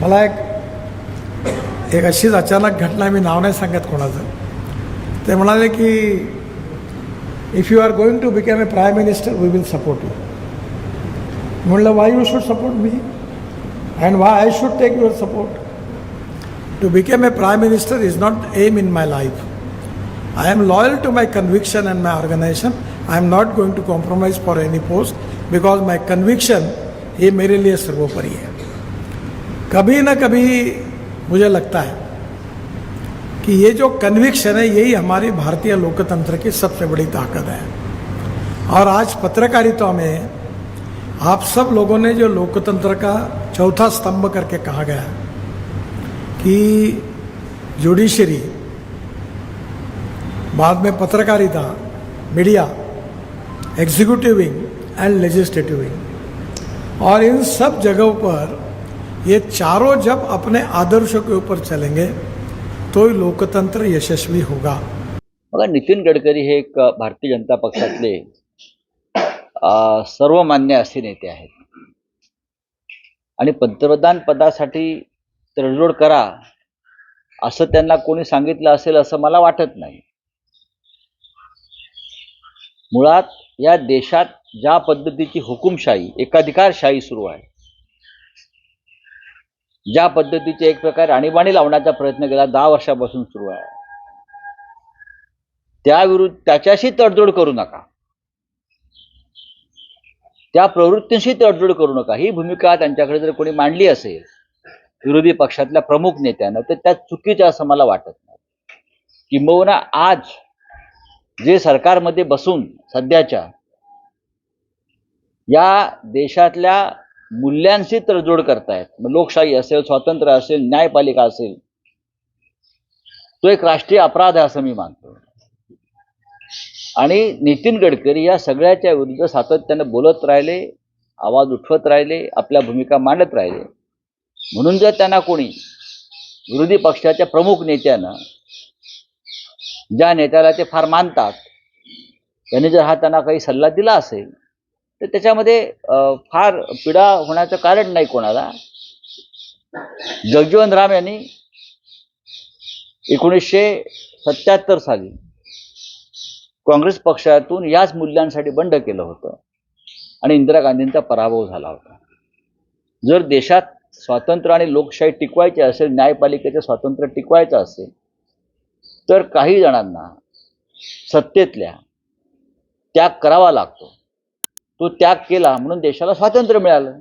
मला एक एक अशीच अचानक घटना मी नाव नाही सांगत कोणाचं. ते म्हणाले की if you are going to become a prime minister we will support you म्हणलं why you should support me and why I should take your support to become a prime minister is not aim in my life I am loyal to my conviction and my organisation I am not going to compromise for any post because my conviction हे मेरे लिए सर्वोपरी आहे कभी ना कभी मुझे लगता है कि ये जो कन्विक्शन है, यही हमारी भारतीय लोकतंत्र की सबसे बड़ी ताकत है। और आज पत्रकारिता में आप सब लोगों ने जो लोकतंत्र का चौथा स्तंभ करके कहा गया कि जुडिशरी बाद में पत्रकारिता media executive wing and legislative wing और इन सब जगहों पर ये चारों जब अपने आदर्शों के ऊपर चलेंगे तो ही लोकतंत्र यशस्वी होगा। बघा नितीन गडकरी हे एक भारतीय जनता पक्षातले सर्वमान्य असे नेते आहेत. आणि पंतप्रधान पदासाठी तडजोड करा असं त्यांना कोणी सांगितलं असेल असं मला वाटत नाही. मुळात या देशात ज्या पद्धतीची हुकुमशाही एकाधिकारशाही सुरू आहे ज्या पद्धतीचे एक प्रकारे आणीबाणी लावण्याचा प्रयत्न केला दहा वर्षापासून सुरू आहे. त्याविरुद्ध त्याच्याशी तडजोड करू नका. त्या प्रवृत्तींशी तडजोड करू नका. ही भूमिका त्यांच्याकडे जर कोणी मांडली असेल विरोधी पक्षातल्या प्रमुख नेत्यानं तर त्या चुकीच्या असं मला वाटत नाही. किंबहुना आज जे सरकारमध्ये बसून सध्याच्या या देशातल्या मूल्यांशी तडजोड करतायत. मग लोकशाही असेल स्वातंत्र्य असेल न्यायपालिका असेल तो एक राष्ट्रीय अपराध आहे असं मी मानतो. आणि नितीन गडकरी या सगळ्याच्या विरुद्ध सातत्याने बोलत राहिले आवाज उठवत राहिले आपल्या भूमिका मांडत राहिले. म्हणून जर त्यांना कोणी विरोधी पक्षाच्या प्रमुख नेत्यानं ज्या नेत्याला ते फार मानतात त्यांनी जर हा त्यांना काही सल्ला दिला असेल तर त्याच्यामध्ये फार पीडा होण्याचं कारण नाही कोणाला. जगजीवन राम यांनी एकोणीसशे सत्याहत्तर साली काँग्रेस पक्षातून याच मूल्यांसाठी बंड केलं होतं आणि इंदिरा गांधींचा पराभव झाला होता. जर देशात स्वातंत्र्य आणि लोकशाही टिकवायची असेल न्यायपालिकेचं स्वातंत्र्य टिकवायचं असेल तर काही जणांना सत्तेतल्या त्याग करावा लागतो. तो त्याग केला म्हणून देशाला स्वातंत्र्य मिळालं.